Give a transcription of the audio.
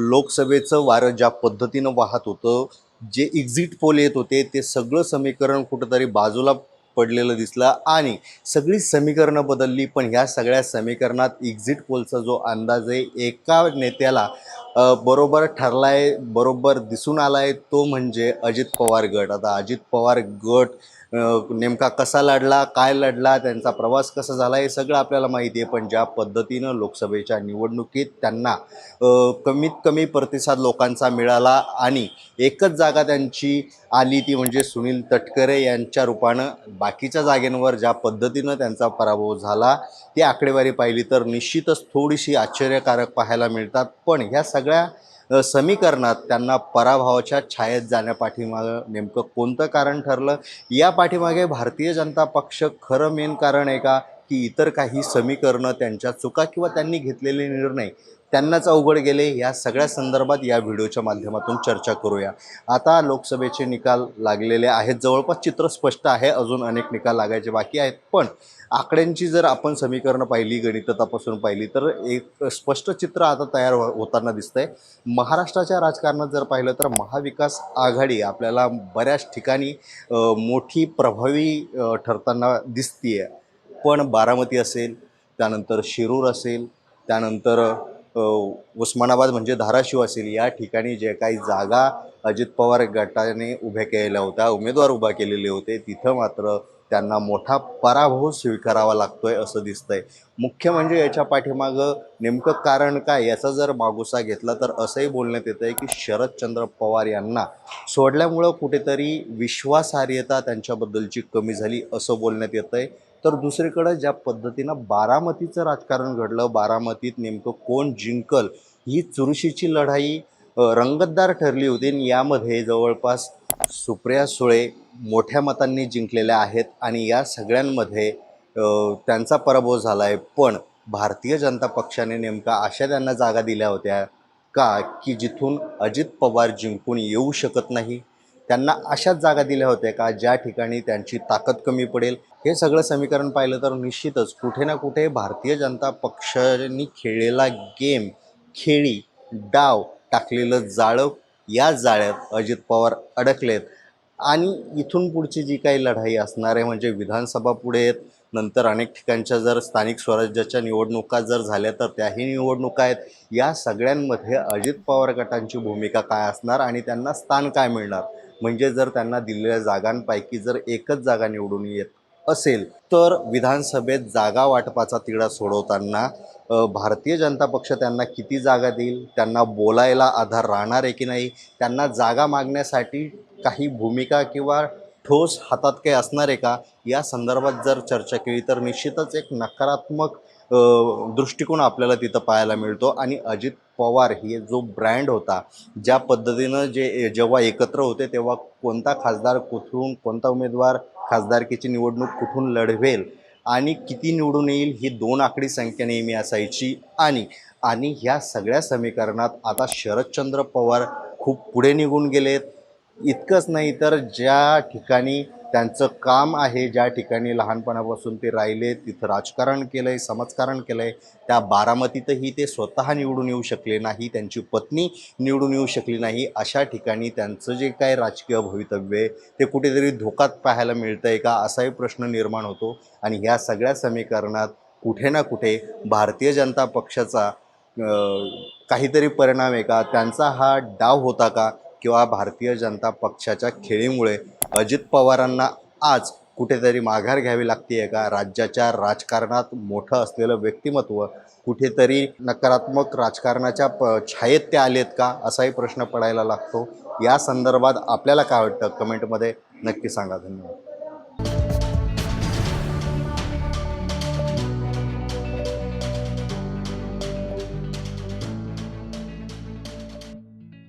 लोकसभेचं वारं ज्या पद्धतीनं वाहत होतं जे एक्झिट पोल येत होते ते सगळं समीकरण कुठंतरी बाजूला पडलेलं दिसलं आणि सगळी समीकरणं बदलली पण ह्या सगळ्या समीकरणात एक्झिट पोलचा जो अंदाज आहे एका नेत्याला बरोबर ठरला आहे बरोबर दिसून आला आहे तो म्हणजे अजित पवार गट. आता अजित पवार गट नेमका कसा लढला काय लढला त्यांचा प्रवास कसा झाला हे सगळं आपल्याला माहिती आहे. पण ज्या पद्धतीनं लोकसभेच्या निवडणुकीत त्यांना कमीत कमी प्रतिसाद लोकांचा मिळाला आणि एकच जागा त्यांची आली ती म्हणजे सुनील तटकरे यांच्या रूपानं. बाकीच्या जागेंवर ज्या पद्धतीनं त्यांचा पराभव झाला ती आकडेवारी पाहिली तर निश्चितच थोडीशी आश्चर्यकारक पाहायला मिळतात. पण ह्या सगळ्या समीकरणात त्यांना पराभवाच्या छायेत जाण्यापाठीमागं नेमकं कोणतं कारण ठरलं? या पाठीमागे भारतीय जनता पक्ष खरं मेन कारण आहे का? की इतर काही समीकरणं त्यांच्या चुका किंवा त्यांनी घेतलेले निर्णय त्यांनाच अवघड गेले या सगळ्या संदर्भात या व्हिडिओच्या माध्यमातून चर्चा करूया. आता लोकसभेचे निकाल लागलेले आहेत. जवळपास चित्र स्पष्ट आहे. अजून अनेक निकाल लागायचे बाकी आहेत. पण आकड्यांची जर आपण समीकरणं पाहिली गणित तपासून पाहिली तर एक स्पष्ट चित्र आता तयार हो होताना दिसतंय. महाराष्ट्राच्या राजकारणात जर पाहिलं तर महाविकास आघाडी आपल्याला बऱ्याच ठिकाणी मोठी प्रभावी ठरताना ठरताना दिसतीये. पण बारामती असेल त्यानंतर शिरूर असेल त्यानंतर उस्मानाबाद म्हणजे धाराशिव असेल या ठिकाणी जे काही जागा अजित पवार गटाने उभ्या केलेल्या होत्या उमेदवार उभा केलेले होते तिथं मात्र त्यांना मोठा पराभव स्वीकारावा लागतोय असं दिसतंय. मुख्य म्हणजे याच्या पाठीमागं नेमकं कारण काय याचा जर मागोसा घेतला तर असंही बोलण्यात येतं आहे की शरदचंद्र पवार यांना सोडल्यामुळं कुठेतरी विश्वासार्हता त्यांच्याबद्दलची कमी झाली असं बोलण्यात येतं आहे तर दुसरीकडं ज्या पद्धतीनं बारामतीचं राजकारण घडलं बारामतीत नेमकं कोण जिंकल ही चुरशीची लढाई रंगतदार ठरली होती आणि यामध्ये जवळपास सुप्रिया सुळे मोठ्या मतांनी जिंकलेल्या आहेत आणि या सगळ्यांमध्ये त्यांचा पराभव झाला आहे पण भारतीय जनता पक्षाने नेमका अशा त्यांना जागा दिल्या होत्या का की जिथून अजित पवार जिंकून येऊ शकत नाही? त्यांना अशाच जागा दिल्या होत्या का ज्या ठिकाणी त्यांची ताकद कमी पडेल? हे सगळं समीकरण पाहिलं तर निश्चितच कुठे ना कुठे भारतीय जनता पक्षाने खेळलेला गेम खेळी डाव टाकलेलं जाळं या जाळ्यात अजित पवार अडकलेत. आणि इथून पुढची जी काही लढाई असणार आहे म्हणजे विधानसभा पुढे आहेत नंतर अनेक ठिकाणच्या जर स्थानिक स्वराज्याच्या निवडणुका जर झाल्या तर त्याही निवडणुका आहेत. या सगळ्यांमध्ये अजित पवार गटांची भूमिका काय असणार आणि त्यांना स्थान काय मिळणार? म्हणजे जर त्यांना दिलेल्या जागांपैकी जर एकच जागा निवडून येत असेल तर विधानसभेत जागा वाटपाचा तिढा सोडवताना भारतीय जनता पक्ष त्यांना किती जागा देईल? त्यांना बोलायला आधार राहणार आहे की नाही? त्यांना जागा मागण्यासाठी काही भूमिका किंवा ठोस हातात काही असणार आहे का? या संदर्भात जर चर्चा केली तर निश्चितच एक नकारात्मक दृष्टिकोन आपल्याला तिथं पाहायला मिळतो. आणि अजित पवार हे जो ब्रँड होता ज्या पद्धतीनं जे जेव्हा एकत्र होते तेव्हा कोणता खासदार कुठून कोणता उमेदवार खासदारकीची निवडणूक कुठून लढवेल आणि किती निवडून येईल ही दोन आकडी संख्या नेहमी असायची. आणि आणि ह्या सगळ्या समीकरणात आता शरदचंद्र पवार खूप पुढे निघून गेलेत. इतकंच नाही तर ज्या ठिकाणी त्यांचं काम आहे ज्या ठिकाणी लहानपणापासून ते राहिले तिथं राजकारण केलं आहे समाजकारण केलं आहे त्या बारामतीतही ते स्वतः निवडून येऊ शकले नाही त्यांची पत्नी निवडून येऊ शकली नाही अशा ठिकाणी त्यांचं जे काय राजकीय भवितव्य आहे ते कुठेतरी धोकात पाहायला मिळतं आहे का असाही प्रश्न निर्माण होतो. आणि ह्या सगळ्या समीकरणात कुठे ना कुठे भारतीय जनता पक्षाचा काहीतरी परिणाम आहे का त्यांचा हा डाव होता का किंवा भारतीय जनता पक्षाच्या खेळीमुळे अजित पवारांना आज कुठेतरी माघार घ्यावी लागते आहे का? राज्याच्या राजकारणात मोठं असलेलं व्यक्तिमत्व कुठेतरी नकारात्मक राजकारणाच्या प छायेत ते आलेत का? असाही प्रश्न पडायला लागतो. या संदर्भात आपल्याला काय वाटतं? कमेंटमध्ये नक्की सांगा. धन्यवाद.